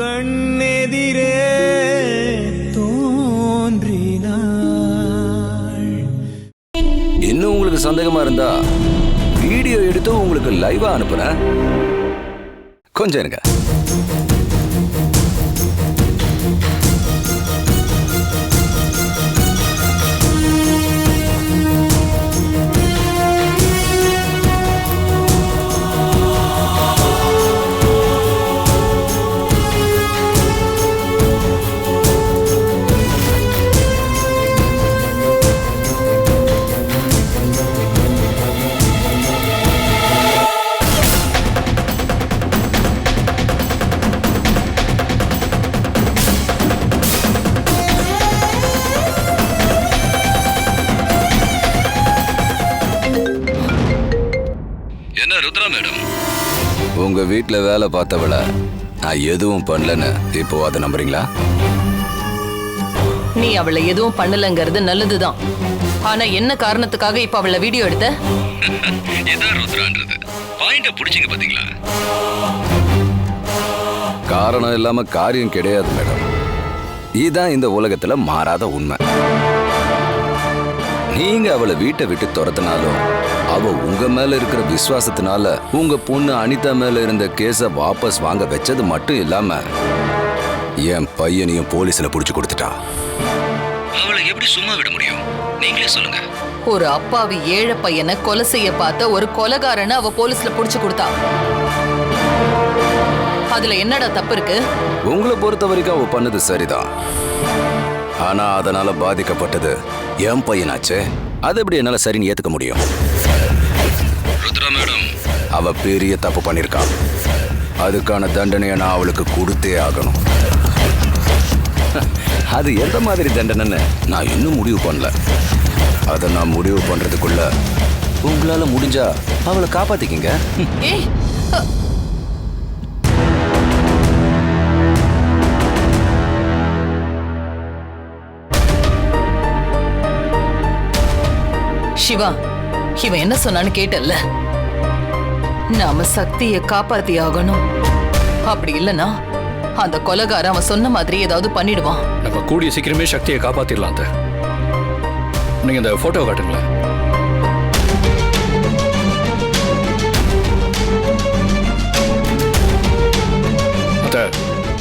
கண்ணெதிரே தோன்றினாள். இன்னும் உங்களுக்கு சந்தேகமா இருந்தா வீடியோ எடுத்து உங்களுக்கு லைவா அனுப்புறேன் கொஞ்சம் இருங்க. வீட்ல வேலை பார்த்தவள நான் எதுவும் பண்ணலன்னு இப்போ அதை நம்புறீங்களா? நீ அவளை எதுவும் பண்ணலங்கிறது நல்லதுதான். ஆனா என்ன காரணத்துக்காக இப்ப அவளை வீடியோ எடுத்த? இதான் ருத்ரான்றது. பாயிண்ட புடிச்சிங்க பாத்தீங்களா? காரணம் இல்லாம காரியம் கிடையாது மேடம். இதுதான் இந்த உலகத்துல மாறாத உண்மை. நீங்க அவளை வீட்டை விட்டு துரத்தினாலும் அவ உங்க மேல இருக்கிற விசுவாசத்தினால உங்க பொண்ணு அனிதா மேல இருந்த கேஸ வாபஸ் வாங்க வச்சது மட்டும் இல்லாம என் பையனையும் போலீஸ்ல புடிச்சு கொடுத்துட்டா. அவளை எப்படி சும்மா விட முடியும்? நீங்களே சொல்லுங்க. ஒரு அப்பாவி ஏழை பையனை கொலை செய்ய பார்த்த ஒரு கொலைகாரனை அவ போலீஸ்ல புடிச்சு கொடுத்தா. அதுல என்னடா தப்பு இருக்கு? உங்களை பொறுத்த வரைக்கும் அவ பண்ணது சரிதான். ஆனா அதனால பாதிக்கப்பட்டது என் பையனாச்சே. அது எப்படி என்னால சரின்னு ஏத்துக்க முடியும்? ருத்ரா மேடம். அவ பெரிய தப்பு பண்ணிருக்கா. அதுக்கான தண்டனையை நான் அவளுக்கு கொடுத்தே ஆகணும். அது எந்த மாதிரி தண்டனைன்னு நான் இன்னும் முடிவு பண்ணல. அதை நான் முடிவு பண்றதுக்குள்ள உங்களால முடிஞ்சா அவளை காப்பாத்திக்கிங்க. சிவா இவன் என்ன சொன்னான்னு கேட்டல்ல? நாம சக்தியை காப்பாத்தி ஆகணும் அப்படி இல்லனா அந்த கொலகார அவன் சொன்ன மாதிரி ஏதாவது பண்ணிடுவான். நம்ம கூடிய சீக்கிரமே சக்தியை காப்பாத்திடலாம் அந்த நீங்க இந்த போட்டோ காட்டுங்களேன்.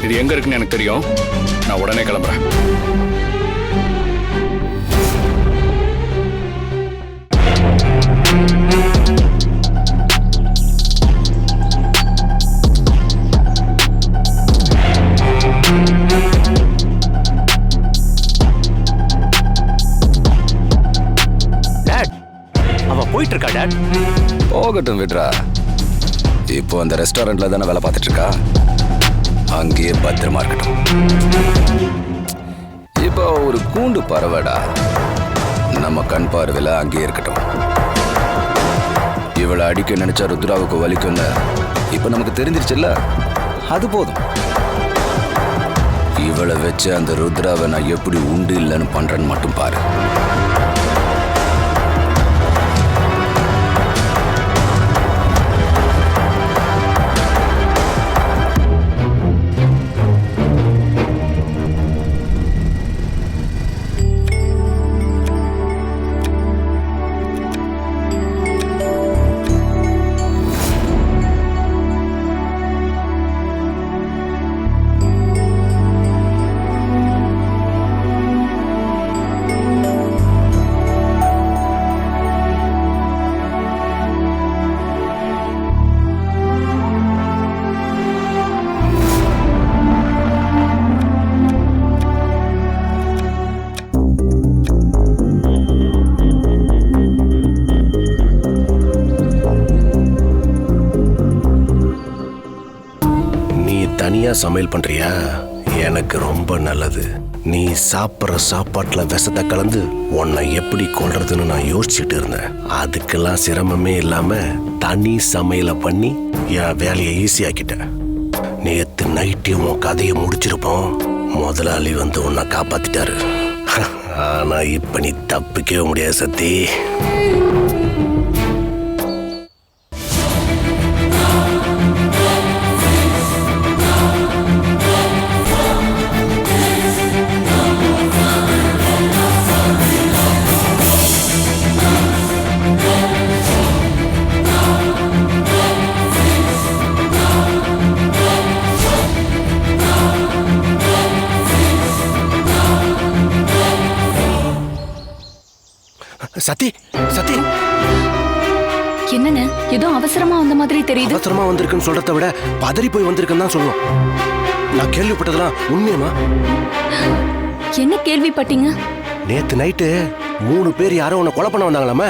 இது எங்க இருக்குன்னு எனக்கு தெரியும். நான் உடனே கிளம்புறேன். போகட்டும் விட்ரா. இப்போ அந்த ரெஸ்டாரண்ட்ல தானே வேலை பார்த்துட்டு இருக்கா அங்கேயே பத்திரமா இருக்கட்டும். இப்போ ஒரு கூண்டு பறவைடா. நம்ம கண் பார்வையில் அங்கேயே இருக்கட்டும். இவளை அடிக்க நினைச்சா ருத்ராவுக்கு வலிக்கும்னு இப்போ நமக்கு தெரிஞ்சிருச்சுல்ல? அது போதும். இவளை வச்சு அந்த ருத்ராவை நான் எப்படி உண்டு இல்லைன்னு பண்றேன்னு மட்டும் பாரு. நீ சமையல் பண்றியா? எனக்கு ரொம்ப நல்லது. நீ சாப்பிட்ற சாப்பாட்டுல விஷத்தை கலந்து உன்னை எப்படி கொல்றதுன்னு நான் யோசிச்சுட்டு இருந்தேன். அதுக்கெல்லாம் சிரமமே இல்லாம தனி சமையலை பண்ணி என் வேலையை ஈஸியாக்கிட்டேன் நேத்து நைட்டு உன் கதையை முடிச்சிருப்போம். முதலாளி வந்து உன்னை காப்பாத்திட்டாரு. ஆனா இப்ப நீ தப்பிக்கவே முடியாது சத்தி. தெரியுது? அவசரமா வந்திருக்குன்னு சொல்றத விட பதறி போய் வந்திருக்குன்னு தான் சொல்லணும் நான் கேள்விப்பட்டதெல்லாம் உண்மையமா? என்ன கேள்விப்பட்டீங்க? நேத்து நைட்டு மூணு பேர் யாரோ உன்னை கொலை பண்ண வந்தாங்களாமே.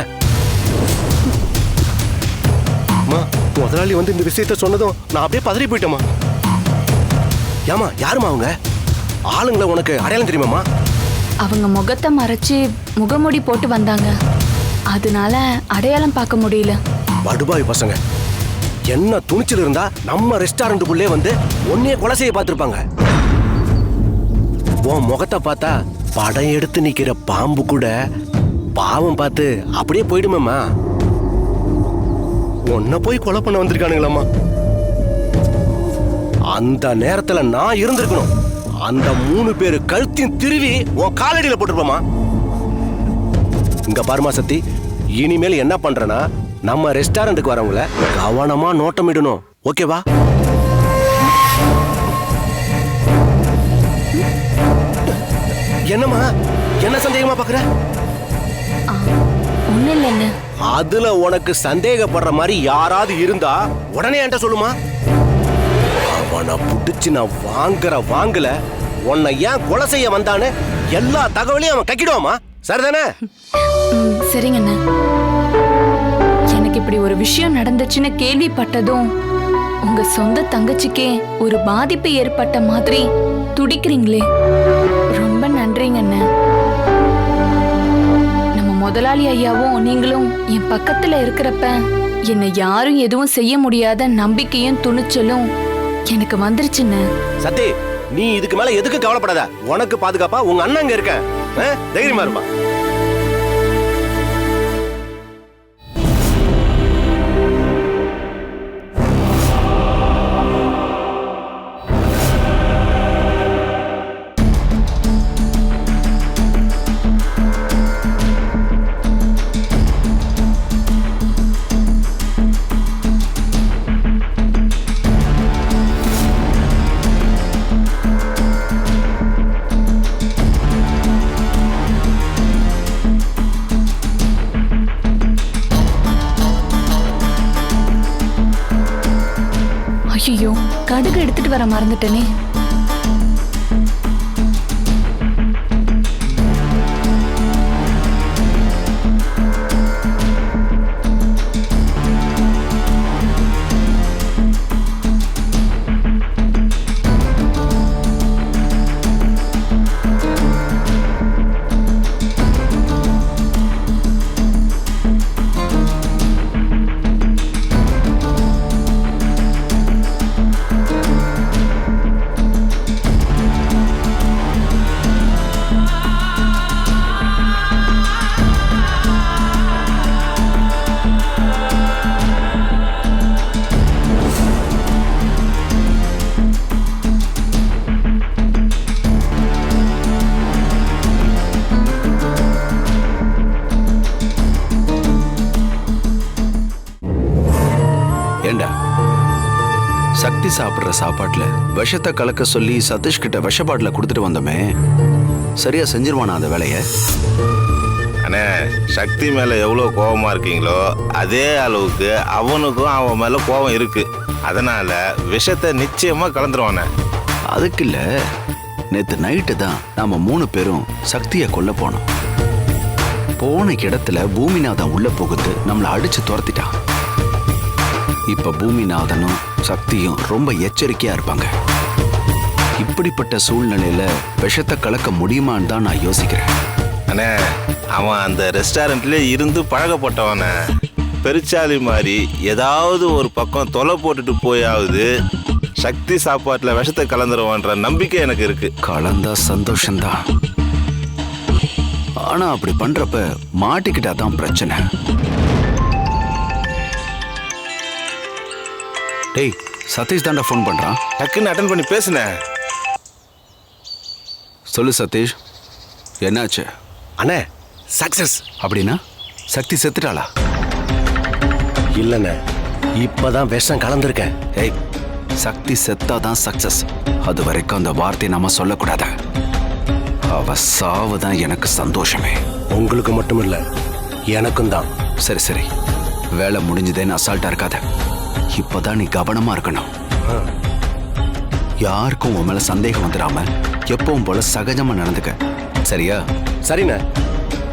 அம்மா முதலாளி வந்து இந்த விஷயத்த சொன்னதும் நான் அப்படியே பதறி போயிட்டேம்மா. ஏமா யாரும்மா அவங்க? ஆளுங்களை உனக்கு அடையாளம் தெரியுமாம்மா? அவங்க முகத்தை மறைச்சு முகமூடி போட்டு வந்தாங்க. அதனால அடையாளம் பார்க்க முடியல. படுபாவி பசங்க. என்ன துணிச்சல் இருந்தா நம்ம ரெஸ்டாரண்ட்டுக்குள்ளே வந்து உன்னைய கொலை செய்ய பார்த்துருப்பாங்க. உன் முகத்தை பார்த்தா படம் எடுத்து நிக்கிற பாம்பு கூட பாவம் பார்த்து அப்படியே போயிடுமேம்மா. உன்னை போய் கொலை பண்ண வந்திருக்கானுங்களாம்மா. அந்த நேரத்துல நான் இருந்திருக்கணும். அந்த மூணு பேரு கழுத்தையும் திருவி உன் காலடியில போட்டிருப்பேம்மா. இங்க பாருமா சத்தி இனிமேல் என்ன பண்றேன்னா நம்ம ரெஸ்டாரண்ட்டுக்கு வரவங்கள கவனமா நோட்டமிடணும் ஓகேவா என்னம்மா? என்ன சந்தேகமா பாக்குற? அதுல உனக்கு சந்தேகப்படுற மாதிரி யாராவது இருந்தா உடனே என்கிட்ட சொல்லுமா? அவனை புடிச்சு நான் வாங்குற வாங்கல உன்னை ஏன் கொலை செய்ய வந்தான்னு எல்லா தகவலையும் அவன் கக்கிடுவாமா? சரிதானே? சரிங்கண்ணே இப்படி ஒரு விஷயம் நடந்துச்சுன்னு கேள்விப்பட்டதும் உங்க சொந்த தங்கச்சிக்கே ஒரு பாதிப்பு ஏற்பட்ட மாதிரி துடிக்கிறீங்களே. ரொம்ப நன்றிங்கண்ணே நம்ம முதலாளி ஐயாவும் நீங்களும் என் பக்கத்துல இருக்கிறப்ப என்னை யாரும் எதுவும் செய்ய முடியாத நம்பிக்கையும் துணிச்சலும் எனக்கு வந்துருச்சுன்னு. சத்தி நீ இதுக்கு மேல எதுக்கு கவலைப்படாத? உனக்கு பாதுகாப்பா உங்க அண்ணன் இங்க இருக்க தைரியமா இருப்பா. கடுகு எடுத்துட்டு வர மறந்துட்டேனே. விஷத்தை கலக்க சொல்லி சதீஷ் கிட்ட விஷ பாட்டில கொடுத்துட்டு வந்தோமே. சரியா செஞ்சிருவானா அந்த வேலையை? அண்ணே சக்தி மேல எவ்வளவு கோபமா இருக்கீங்களோ அதே அளவுக்கு அவனுக்கும் அவன் மேல கோபம் இருக்கு. அதனால விஷத்தை நிச்சயமா கலந்துருவானே அதுக்கு இல்ல. நேத்து நைட்டு தான் நாம மூணு பேரும் சக்தியை கொல்ல போனோம். போன இடத்துல பூமிநாதன் உள்ள புகுந்து நம்மள அடிச்சு துரத்திட்டான். இப்ப பூமிநாதனும் சக்தியும் ரொம்ப எச்சரிக்கையா இருப்பாங்க. இப்படிப்பட்ட சூழ்நிலையில விஷத்தை கலக்க முடியுமான்னு தான் நான் யோசிக்கிறேன். அண்ணே அவன் அந்த ரெஸ்டாரண்ட்லயே இருந்து பழகப்பட்டவனே பெருச்சாலி மாதிரி ஏதாவது ஒரு பக்கம் தொலை போட்டுட்டு போயாவது சக்தி சாப்பாட்டுல விஷத்தை கலந்துருவான்ற நம்பிக்கை எனக்கு இருக்கு. கலந்தா சந்தோஷம்தான். ஆனா அப்படி பண்றப்ப மாட்டிக்கிட்டா தான் பிரச்சனை. டேய் சதீஷ் தாண்டா ஃபோன் பண்றான். டக்குன்னு அட்டன் பண்ணி பேசுனேன் சொல்லு சதீஷ். என்னாச்சு? அண்ணே சக்சஸ் அப்படின்னா? சக்தி செத்துட்டாளா? இல்லண்ணே இப்பதான் விஷம் கலந்துருக்கேன். ஏய் சக்தி செத்தாதான் சக்சஸ் அது வரைக்கும் அந்த வார்த்தையை நாம சொல்லக்கூடாது. அவ சாவு தான் எனக்கு சந்தோஷமே. உங்களுக்கு மட்டும் இல்ல எனக்கும் தான். சரி சரி. வேலை முடிஞ்சதேன்னு அசால்ட்டா இருக்காத. இப்பதான் நீ கவனமா இருக்கணும். யாருக்கும் உன் மேல சந்தேகம் வந்துடாம எப்பவும் போல சகஜமா நடந்துக்க. சரியா? சரிண்ணே.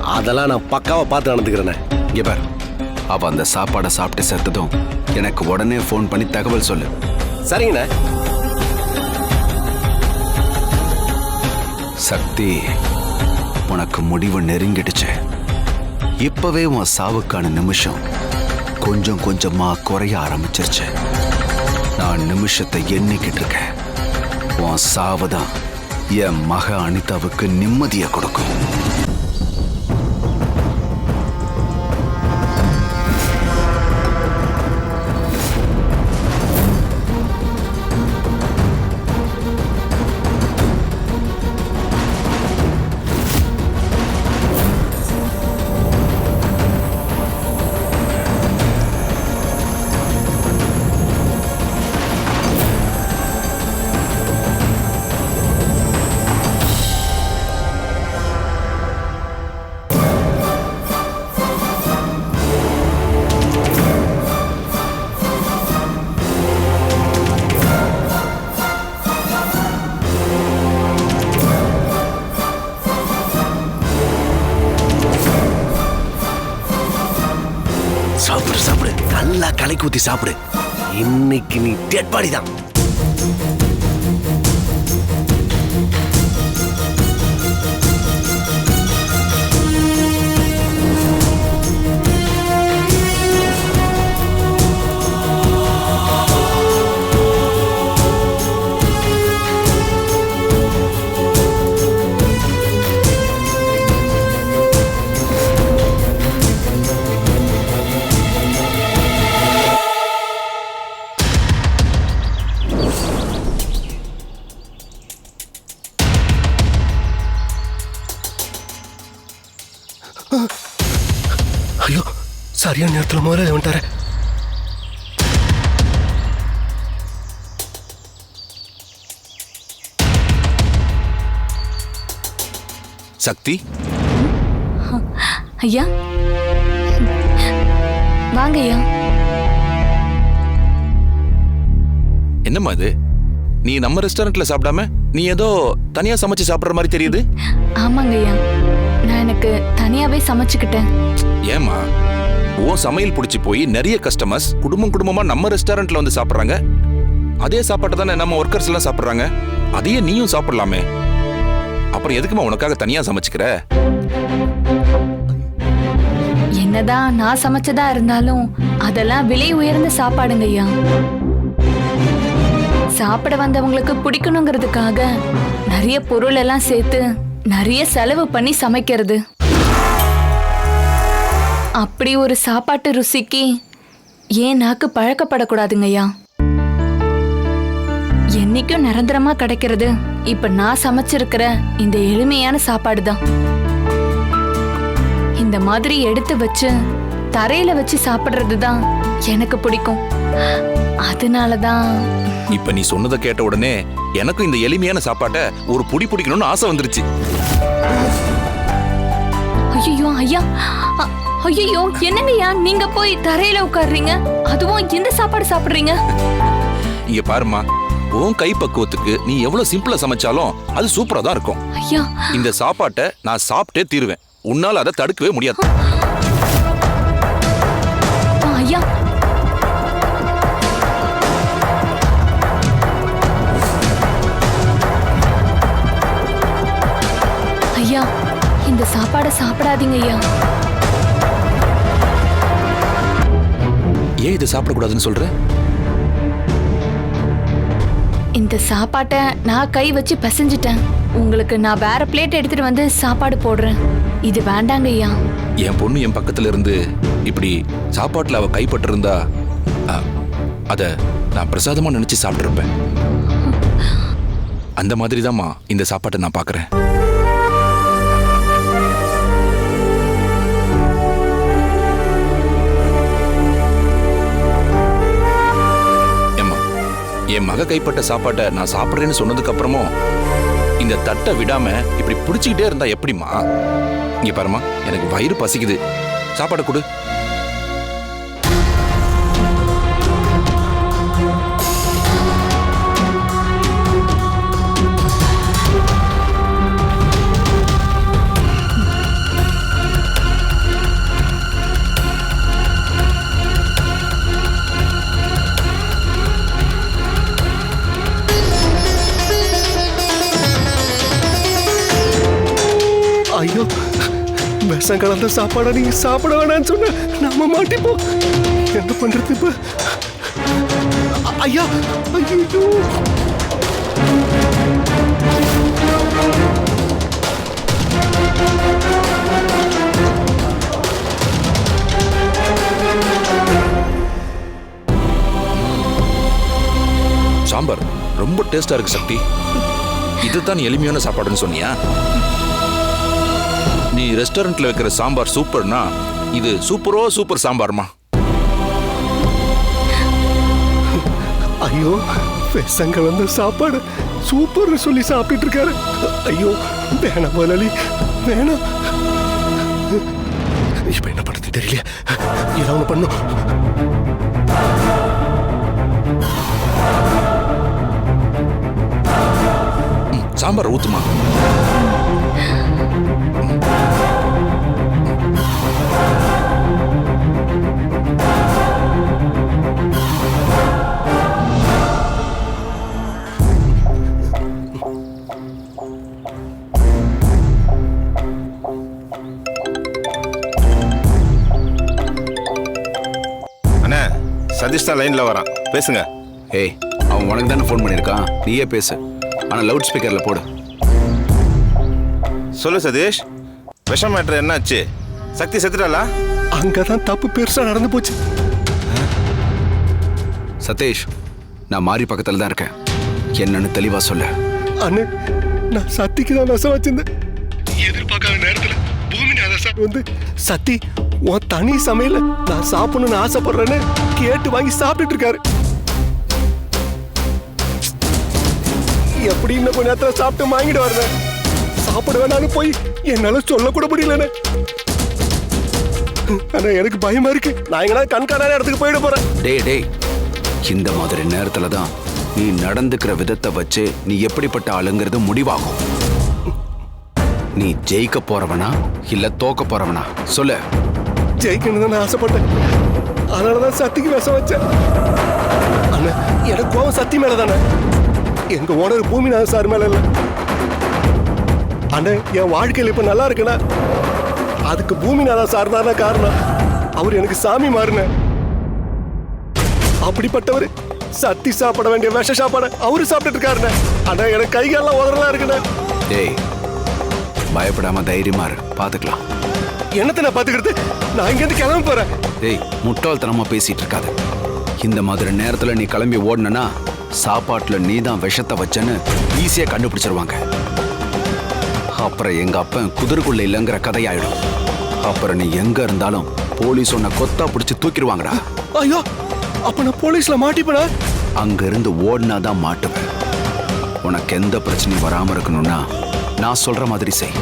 அதெல்லாம் நான் பக்காவா பார்த்து நடந்துக்கிறேண்ணே. இங்க பார். அவ அந்த சாப்பாடை சாப்பிட்டு செத்ததும் எனக்கு உடனே ஃபோன் பண்ணி தகவல் சொல்லு. சரிங்கண்ணே. சக்தி உனக்கு முடிவு நெருங்கிடுச்சு. இப்பவே உன் சாவுக்கான நிமிஷம் கொஞ்சம் கொஞ்சமா குறைய ஆரம்பிச்சிருச்சு. நான் நிமிஷத்தை எண்ணிக்கிட்டு இருக்கேன். உன் சாவுதான் என் மக அனிதாவுக்கு நிம்மதியை கொடுக்கும். ஊத்தி சாப்பிடு. இன்னைக்கு நீ டெட் பாடி தான். நேரத்தில் முதல்ல வந்துட்டாரு சக்தி? ஐயா? வாங்க ஐயா. என்னம்மா இது? நீ நம்ம ரெஸ்டாரண்ட்ல சாப்பிடாம நீ ஏதோ தனியா சமைச்சு சாப்பிடுற மாதிரி தெரியுது? ஆமாங்க ஐயா. நான் எனக்கு தனியாவே சமைச்சுக்கிட்டேன். ஏமா உன் சமையல் பிடிச்சி போய் நிறைய கஸ்டமர்ஸ் குடும்பம் குடும்பமா நம்ம ரெஸ்டாரண்ட்ல வந்து சாப்பிடுறாங்க. அதே சாப்பாட்டை தானே நம்ம ஒர்க்கர்ஸ் எல்லாம் சாப்பிடுறாங்க. அதையே நீயும் சாப்பிடலாமே. அப்புறம் எதுக்குமா உனக்காக தனியா சமைச்சுக்கிற? என்னதான் நான் சமைச்சதா இருந்தாலும் அதெல்லாம் விலை உயர்ந்த சாப்பாடுங்க ஐயா. சாப்பிட வந்தவங்களுக்கு பிடிக்கணுங்கிறதுக்காக நிறைய பொருள் எல்லாம் சேர்த்து நிறைய செலவு பண்ணி சமைக்கிறது. அப்படி ஒரு சாப்பாட்டு ருசிக்கு ஏன் நாக்கு பழக்கப்படக்கூடாதுங்க ஐயா என்னைக்கும் நிரந்தரமா கிடைக்கிறது. இப்ப நான் சமைச்சிருக்கிற இந்த எளிமையான சாப்பாடு தான் இந்த மாதிரி எடுத்து வச்சு தரையில வச்சு சாப்பிடுறது தான் எனக்கு பிடிக்கும். அதனால தான் இப்ப நீ சொன்னதை கேட்ட உடனே எனக்கும் இந்த எளிமையான சாப்பாட்டை ஒரு புடி பிடிக்கணும்னு ஆசை வந்துருச்சு. ஐயோ ஐயா. ஐயோ என்னங்கய்யா? நீங்க போய் தரையில உட்கார்றீங்க. அதுவும் இந்த சாப்பாடு சாப்பிடுறீங்க? இங்க பாருமா உன் கை பக்குவத்துக்கு நீ எவ்வளவு சிம்பிளா சமைச்சாலும் அது சூப்பரா தான் இருக்கும். ஐயா. இந்த சாப்பாட்டை நான் சாப்பிட்டே தீருவேன். உன்னால அதை தடுக்கவே முடியாது. ஐயா. ஐயா இந்த சாப்பாடை சாப்பிடாதீங்க ஐயா. ஏன் இதை சாப்பிடக்கூடாதுன்னு சொல்ற? இந்த சாப்பாட்டை நான் கை வச்சு பிசைஞ்சிட்டேன். உங்களுக்கு நான் வேற பிளேட் எடுத்துட்டு வந்து சாப்பாடு போடுறேன். இது வேண்டாங்க ஐயா. என் பொண்ணு என் பக்கத்துல இருந்து இப்படி சாப்பாட்டுல அவ கைப்பட்டு இருந்தா அத நான் பிரசாதமா நினைச்சு சாப்பிட்டிருப்பேன். அந்த மாதிரி இந்த சாப்பாட்டை நான் பார்க்கறேன் என் மக கைப்பட்ட சாப்பாட்டை நான் சாப்பிட்றேன்னு சொன்னதுக்கு அப்புறமும் இந்த தட்டை விடாம இப்படி பிடிச்சிக்கிட்டே இருந்தா எப்படிம்மா? இங்க பாருமா எனக்கு வயிறு பசிக்குது. சாப்பாடு கொடு. விஷம் கலந்த சாப்பாடை நீங்க சாப்பிட வேணாம்னு சொன்ன. நாம மாட்டிப்போம். என்ன பண்றது இப்ப? ஐயா ஐயோ சாம்பார் ரொம்ப டேஸ்டா இருக்கு சக்தி. இதுதான் எளிமையான சாப்பாடுன்னு சொன்னியா? நீ ரெஸ்டாரண்ட்ல வைக்கிற சாம்பார் சூப்பர்னா இது சூப்பரோ சூப்பர் சாம்பார்மா? ஐயோ விஷம் கலந்த சாப்பாடு சூப்பர்னு சொல்லி சாப்பிட்டுட்டு இருக்காரு ஐயோ வேணாம் முதலாளி வேணாம். இப்ப என்ன பண்றது தெரியல ஏதாவது பண்ணும். சாம்பார் ஊத்துமா? சதீஷ் தான் லைன்ல வரான். பேசுங்க. ஏய் அவன் உனக்கு தானே ஃபோன் பண்ணியிருக்கான். நீயே பேசு. ஆனால் லவுட் ஸ்பீக்கரில் போடு. சொல்லு சதீஷ் விஷம் மேட்ரு என்னாச்சு? சக்தி செத்துட்டாளா? அங்கதான் தப்பு பெருசா நடந்து போச்சு. சதீஷ் நான் மாறி பக்கத்தில் தான் இருக்கேன். என்னன்னு தெளிவாக சொல்லு. அண்ணே நான் சத்திக்கு தான் விஷம் வச்சிருந்தேன். எதிர்பார்க்காத நேரத்துல பூமி வந்து சத்தி உன் தனி சமையல நான் சாப்பிடணும்னு ஆசைப்படுறேன்னு கேட்டு வாங்கி சாப்பிட்டுட்டு இருக்காரு. எப்படி இன்னும் கொஞ்ச நேரத்தில் சாப்பிட்டு வாங்கிட்டு வரேன் சாப்பிட வேணான்னு போய் என்னால சொல்லக்கூட முடியலண்ணே ஆனா எனக்கு பயமா இருக்கு. நான் எங்கன்னா கண்காணாத இடத்துக்கு போயிட போறேன். டேய் டேய் இந்த மாதிரி நேரத்துல தான் நீ நடந்துக்கிற விதத்தை வச்சு நீ எப்படிப்பட்ட ஆளுங்கிறது முடிவாகும். நீ ஜெயிக்க போறவனா இல்ல தோக்க போறவனா? சொல்லு. ஜெயிக்கணும்னு ஆசைப்பட்டேன் நான் ஆசைப்பட்டேன். அதனாலதான் சத்திக்கு விஷம் வச்சேன். அண்ணா எனக்கு கோவம் சத்தி மேலே தானே? எங்கள் ஓனர் பூமிநாதன் சார் மேலே இல்ல. அண்ணே என் வாழ்க்கையில் இப்ப நல்லா இருக்குண்ணா. அதுக்கு பூமிநாதன் சார் தானே காரணம். அவர் எனக்கு சாமி மாறின. அப்படிப்பட்டவர் சத்தி சாப்பிட வேண்டிய விஷ சாப்பாடு அவரு சாப்பிட்டுட்டு இருக்காருண்ணே. அண்ணா எனக்கு கை உதறலாம் இருக்குண்ணே. டேய் பயப்படாம தைரியமா இரு. பாத்துக்கலாம். என்னத்தை நான் பாத்துக்கிறது? நான் இங்கிருந்து கிளம்ப போறேன். டேய் முட்டாள்தனமா பேசிட்டு இருக்காத இந்த மாதிரி நேரத்துல நீ கிளம்பி ஓடுனா சாப்பாட்டுல நீ தான் விஷத்தை வச்சேன்னு ஈஸியா கண்டுபிடிச்சிருவாங்க. அப்புறம் எங்க அப்பன் குதிரைக்குள்ள இல்லைங்கிற கதையாயிடும். அப்புறம் நீ எங்க இருந்தாலும் போலீஸ் உன்னை கொத்தா பிடிச்சு தூக்கிடுவாங்கடா. ஐயோ அப்ப நான் போலீஸ்ல மாட்டிப்பேனா? அங்க இருந்து ஓடினா தான் மாட்டுவேன். உனக்கு எந்த பிரச்சனையும் வராம இருக்கணும்னா நான் சொல்ற மாதிரி செய்.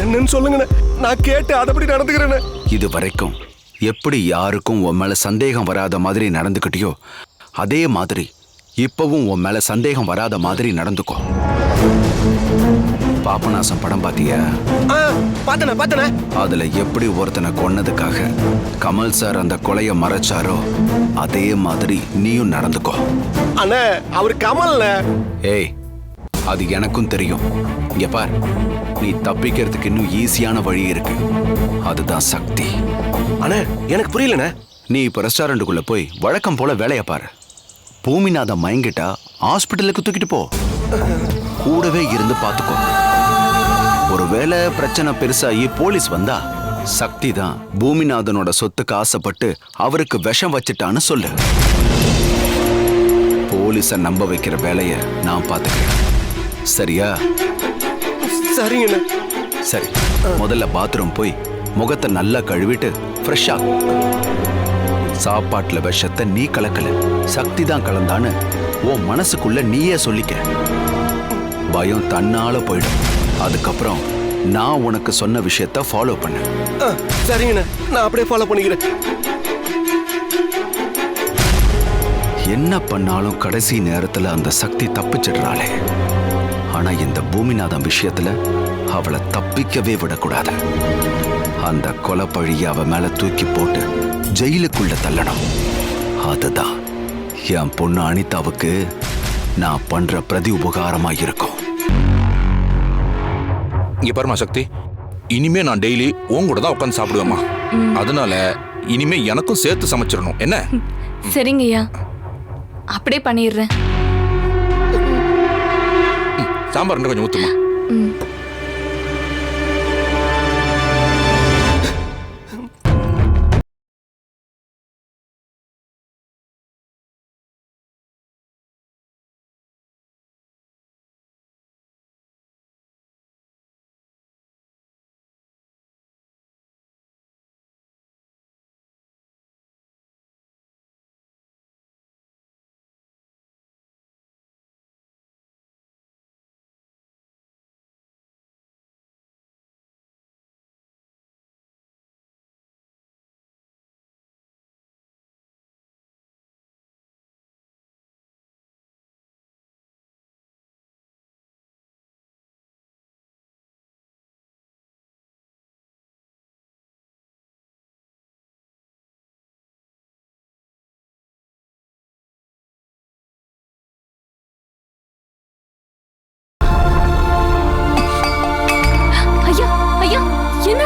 என்னன்னு சொல்லுங்கண்ணே. நான் கேட்டு அதபடி நடந்துக்கிறேன்னு இது வரைக்கும் எப்படி யாருக்கும் உன் மேல சந்தேகம் வராத மாதிரி நடந்துக்கிட்டியோ அதே மாதிரி இப்பவும் உன் மேல சந்தேகம் வராத மாதிரி நடந்துக்கோ. பாபநாசம் படம் பாத்தியா? பாத்தனே அதுல எப்படி ஒருத்தனை கொன்னதுக்காக கமல் சார் அந்த கொலைய மறைச்சாரோ அதே மாதிரி நீயும் நடந்துக்கோ. அண்ணே அவர் கமல்ண்ணே. ஏய் அது எனக்கும் தெரியும். இங்க பார் நீ தப்பிக்கிறதுக்கு இன்னும் ஈஸியான வழி இருக்கு. அதுதான் சக்தி. அண்ணே எனக்கு புரியலண்ணே. நீ இப்ப ரெஸ்டாரண்ட்டுக்குள்ள போய் வழக்கம் போல வேலைய பாரு. பூமிநாதன் மயங்கிட்டா ஹாஸ்பிட்டலுக்கு தூக்கிட்டு போ. கூடவே இருந்து பாத்துக்கோ. ஒருவேளை பிரச்சனை பெருசாகி போலீஸ் வந்தா சக்தி தான் பூமிநாதனோட சொத்துக்கு ஆசைப்பட்டு அவருக்கு விஷம் வச்சிட்டான்னு சொல்லு. போலீஸ நம்ப வைக்கிற வேலைய நான் பாத்துக்கிறேன். சரியா? சரிங்கண்ணே. சரி முதல்ல பாத்ரூம் போய் முகத்தை நல்லா கழுவிட்டு ஃப்ரெஷ்ஷா சாப்பாட்டுல விஷத்தை நீ கலக்கல. சக்தி தான் கலந்தான்னு உன் மனசுக்குள்ள நீயே சொல்லிக்க. பயம் தன்னால போயிடும். அதுக்கப்புறம் நான் உனக்கு சொன்ன விஷயத்த ஃபாலோ பண்ணு. சரிங்கண்ணே. நான் அப்படியே ஃபாலோ பண்ணிக்கிறேன். என்ன பண்ணாலும் கடைசி நேரத்துல அந்த சக்தி தப்பிச்சிடுறாளே. ஆனா இந்த பூமிநாதன் விஷயத்துல அவளை தப்பிக்கவே விடக்கூடாது. அந்த கொலைப்பழிய அவ மேல தூக்கி போட்டு ஜெயிலுக்குள்ள தள்ளணும். அதுதான். என் பொண்ணு அனிதாவுக்கு நான் பண்ற பிரதி உபகாரமா இருக்கும். இங்க பாருமா சக்தி. இனிமே நான் டெய்லி உன் கூட தான் உட்காந்து சாப்பிடுவேம்மா. அதனால இனிமே எனக்கும் சேர்த்து சமைச்சிடணும். என்ன? சரிங்கய்யா. அப்படியே பண்ணிடுறேன். சாம்பார் இன்னும் கொஞ்சம் ஊத்துமா? ம்.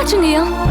正阳。